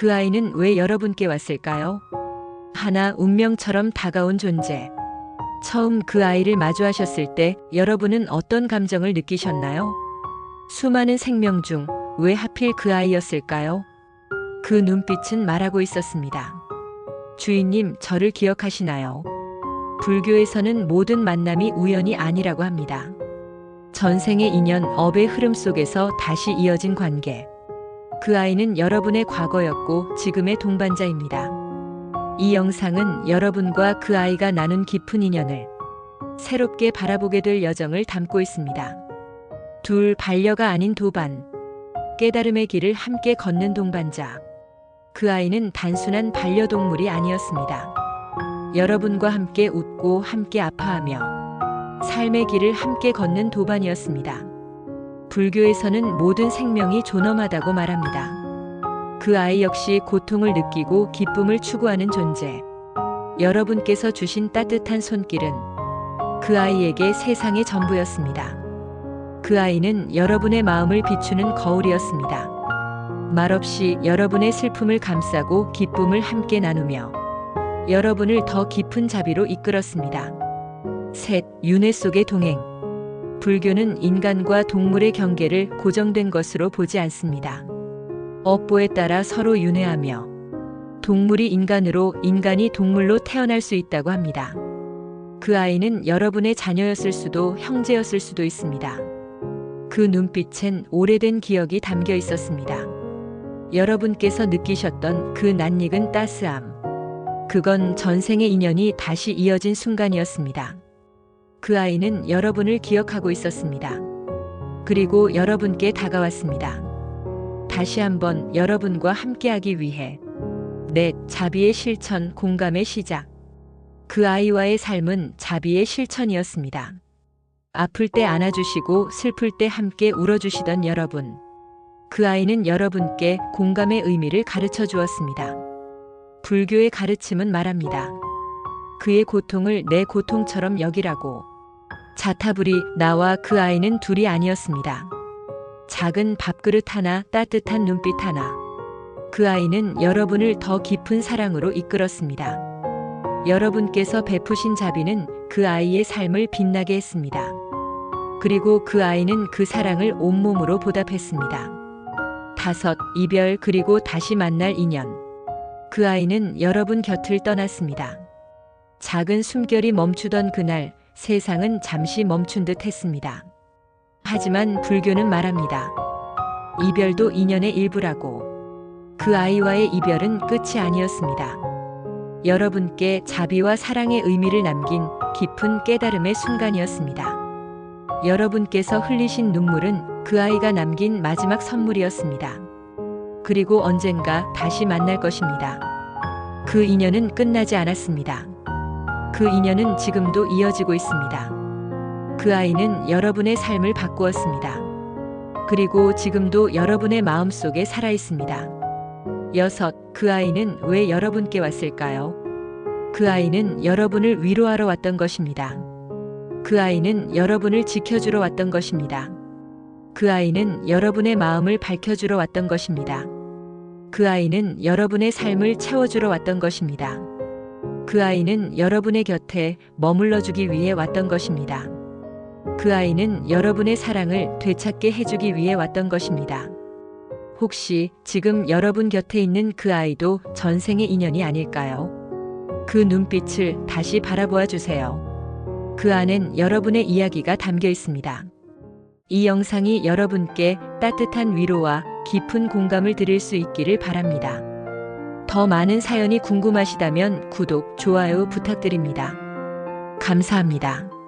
그 아이는 왜 여러분께 왔을까요? 하나 운명처럼 다가온 존재. 처음 그 아이를 마주하셨을 때 여러분은 어떤 감정을 느끼셨나요? 수많은 생명 중 왜 하필 그 아이였을까요? 그 눈빛은 말하고 있었습니다. 주인님, 저를 기억하시나요? 불교에서는 모든 만남이 우연이 아니라고 합니다. 전생의 인연, 업의 흐름 속에서 다시 이어진 관계. 그 아이는 여러분의 과거였고 지금의 동반자입니다. 이 영상은 여러분과 그 아이가 나눈 깊은 인연을 새롭게 바라보게 될 여정을 담고 있습니다. 둘 반려가 아닌 도반. 깨달음의 길을 함께 걷는 동반자. 그 아이는 단순한 반려동물이 아니었습니다. 여러분과 함께 웃고 함께 아파하며 삶의 길을 함께 걷는 도반이었습니다. 불교에서는 모든 생명이 존엄하다고 말합니다. 그 아이 역시 고통을 느끼고 기쁨을 추구하는 존재. 여러분께서 주신 따뜻한 손길은 그 아이에게 세상의 전부였습니다. 그 아이는 여러분의 마음을 비추는 거울이었습니다. 말없이 여러분의 슬픔을 감싸고 기쁨을 함께 나누며 여러분을 더 깊은 자비로 이끌었습니다. 셋, 윤회 속의 동행. 불교는 인간과 동물의 경계를 고정된 것으로 보지 않습니다. 업보에 따라 서로 윤회하며 동물이 인간으로 인간이 동물로 태어날 수 있다고 합니다. 그 아이는 여러분의 자녀였을 수도 형제였을 수도 있습니다. 그 눈빛엔 오래된 기억이 담겨 있었습니다. 여러분께서 느끼셨던 그 낯익은 따스함. 그건 전생의 인연이 다시 이어진 순간이었습니다. 그 아이는 여러분을 기억하고 있었습니다. 그리고 여러분께 다가왔습니다. 다시 한번 여러분과 함께하기 위해. 넷, 자비의 실천, 공감의 시작. 그 아이와의 삶은 자비의 실천이었습니다. 아플 때 안아주시고 슬플 때 함께 울어주시던 여러분. 그 아이는 여러분께 공감의 의미를 가르쳐 주었습니다. 불교의 가르침은 말합니다. 그의 고통을 내 고통처럼 여기라고. 자타불이 나와 그 아이는 둘이 아니었습니다. 작은 밥그릇 하나, 따뜻한 눈빛 하나. 그 아이는 여러분을 더 깊은 사랑으로 이끌었습니다. 여러분께서 베푸신 자비는 그 아이의 삶을 빛나게 했습니다. 그리고 그 아이는 그 사랑을 온몸으로 보답했습니다. 다섯, 이별 그리고 다시 만날 인연. 그 아이는 여러분 곁을 떠났습니다. 작은 숨결이 멈추던 그날 세상은 잠시 멈춘 듯 했습니다. 하지만 불교는 말합니다. 이별도 인연의 일부라고. 그 아이와의 이별은 끝이 아니었습니다. 여러분께 자비와 사랑의 의미를 남긴 깊은 깨달음의 순간이었습니다. 여러분께서 흘리신 눈물은 그 아이가 남긴 마지막 선물이었습니다. 그리고 언젠가 다시 만날 것입니다. 그 인연은 끝나지 않았습니다. 그 인연은 지금도 이어지고 있습니다. 그 아이는 여러분의 삶을 바꾸었습니다. 그리고 지금도 여러분의 마음 속에 살아 있습니다. 여섯, 그 아이는 왜 여러분께 왔을까요? 그 아이는 여러분을 위로하러 왔던 것입니다. 그 아이는 여러분을 지켜주러 왔던 것입니다. 그 아이는 여러분의 마음을 밝혀주러 왔던 것입니다. 그 아이는 여러분의 삶을 채워주러 왔던 것입니다. 그 아이는 여러분의 곁에 머물러 주기 위해 왔던 것입니다. 그 아이는 여러분의 사랑을 되찾게 해주기 위해 왔던 것입니다. 혹시 지금 여러분 곁에 있는 그 아이도 전생의 인연이 아닐까요? 그 눈빛을 다시 바라보아 주세요. 그 안엔 여러분의 이야기가 담겨 있습니다. 이 영상이 여러분께 따뜻한 위로와 깊은 공감을 드릴 수 있기를 바랍니다. 더 많은 사연이 궁금하시다면 구독, 좋아요 부탁드립니다. 감사합니다.